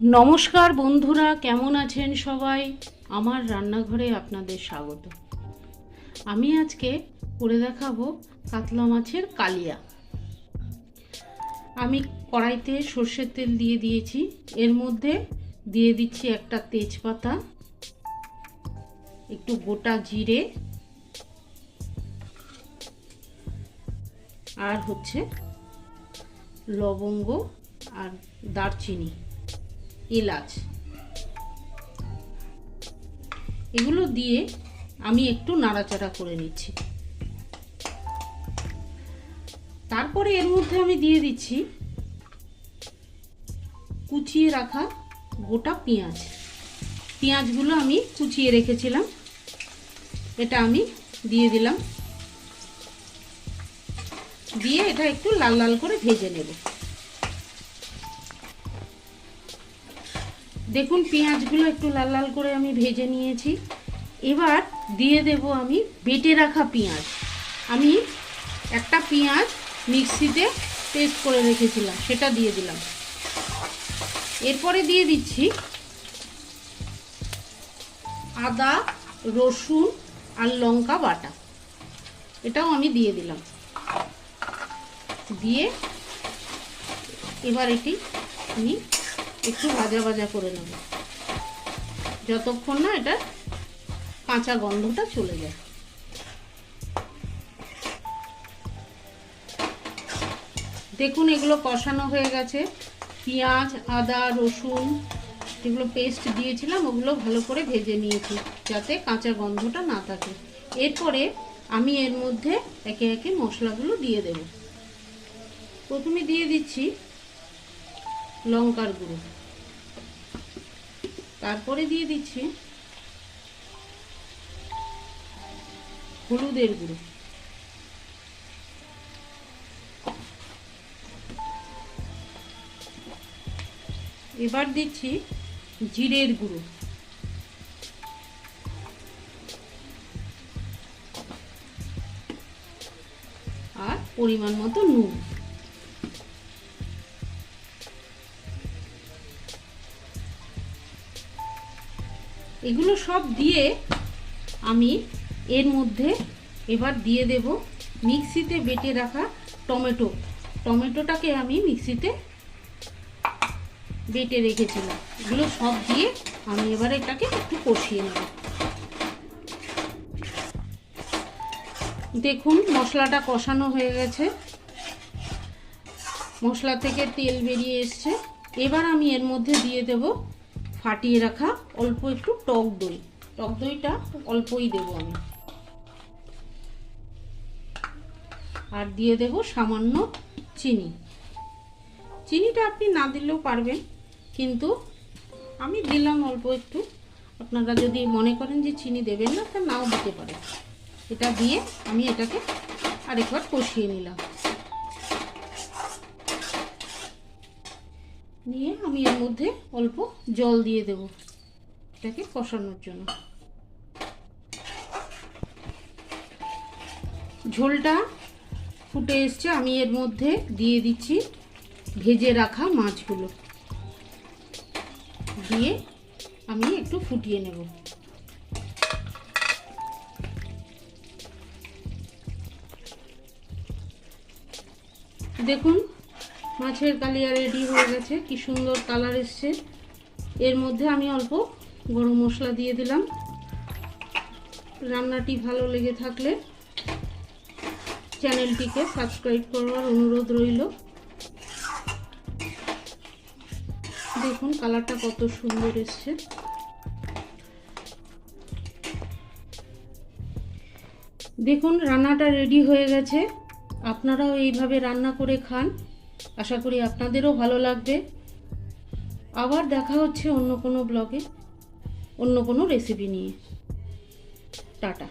নমস্কার বন্ধুরা, কেমন আছেন সবাই? আমার রান্নাঘরে আপনাদের স্বাগত। আমি আজকে করে দেখাবো কাতলা মাছের কালিয়া। আমি কড়াইতে সর্ষের তেল দিয়ে দিয়েছি। এর মধ্যে দিয়ে দিচ্ছি একটা তেজপাতা, একটু গোটা জিরে, আর হচ্ছে লবঙ্গ আর দারচিনি। এলাচ। এগুলো দিয়ে আমি একটু নাড়াচাড়া করে নিচ্ছি। তারপরে এর মধ্যে আমি দিয়ে দিচ্ছি কুচিয়ে রাখা গোটা পেঁয়াজ। পেঁয়াজগুলো আমি কুচিয়ে রেখেছিলাম। এটা আমি দিয়ে দিলাম। দিয়ে এটা একটু লাল লাল করে ভেজে নেব। দেখুন, পেঁয়াজগুলো একটু লাল লাল করে আমি ভেজে নিয়েছি। এবার দিয়ে দেব আমি বেটে রাখা পেঁয়াজ। আমি একটা পেঁয়াজ মিক্সিতে পেস্ট করে রেখেছিলাম, সেটা দিয়ে দিলাম। এরপরে দিয়ে দিচ্ছি আদা, রসুন আর লঙ্কা বাটা। এটাও আমি দিয়ে দিলাম। দিয়ে এবার এটি আমি একটু ভাজা ভাজা করে নেব। যতক্ষণ না এটা কাঁচা গন্ধটা চলে যায়। দেখুন এগুলো কষানো হয়ে গেছে। পেঁয়াজ, আদা, রসুন যেগুলো পেস্ট দিয়েছিলাম, ওগুলো ভালো করে ভেজে নিয়েছি যাতে কাঁচা গন্ধটা না থাকে। এরপরে আমি এর মধ্যে একে একে মশলাগুলো দিয়ে দেব। প্রথমে দিয়ে দিচ্ছি লঙ্কার গুঁড়ো। তারপরে দিয়ে দিচ্ছি হলুদের গুঁড়ো। এবার দিচ্ছি জিরের গুঁড়ো। আর পরিমাণ মতো নুন। এগুলো সব দিয়ে আমি এর মধ্যে এবার দিয়ে দেব মিক্সিতে বেটে রাখা টমেটো। টমেটোটাকে আমি মিক্সিতে বেটে রেখেছিলাম। এগুলো সব দিয়ে আমি এবার এটাকে একটু কষিয়ে নেব। দেখুন, মশলাটা কষানো হয়ে গেছে। মশলা থেকে তেল বেরিয়ে এসছে। এবার আমি এর মধ্যে দিয়ে দেব ফাটিয়ে রাখা অল্প একটু টক দই। টক দইটা অল্পই দেব আমি। আর দিয়ে দেব সামান্য চিনি। চিনিটা আপনি না দিলেও পারবেন, কিন্তু আমি দিলাম অল্প একটু। আপনারা যদি মনে করেন যে চিনি দেবেন না, তা নাও দিতে পারেন। এটা দিয়ে আমি এটাকে আরেকবার কষিয়ে নিলাম। নিয়ে আমি এর মধ্যে অল্প জল দিয়ে দেব এটাকে কষানোর জন্য। ঝোলটা ফুটে এসছে, আমি এর মধ্যে দিয়ে দিচ্ছি ভেজে রাখা মাছগুলো। দিয়ে আমি একটু ফুটিয়ে নেব। দেখুন মাছের কালিয়া রেডি হয়ে গেছে। কি সুন্দর কালার এসছে। এর মধ্যে আমি অল্প গরম মশলা দিয়ে দিলাম। রান্নাটি ভালো লেগে থাকলে চ্যানেলটিকে সাবস্ক্রাইব করবার অনুরোধ রইল। দেখুন কালারটা কত সুন্দর এসছে। দেখুন, রান্নাটা রেডি হয়ে গেছে। আপনারাও এইভাবে রান্না করে খান। আশা করি আপনাদেরও ভালো লাগবে। আবার দেখা হচ্ছে অন্য কোনো ব্লগে অন্য কোনো রেসিপি নিয়ে। টাটা।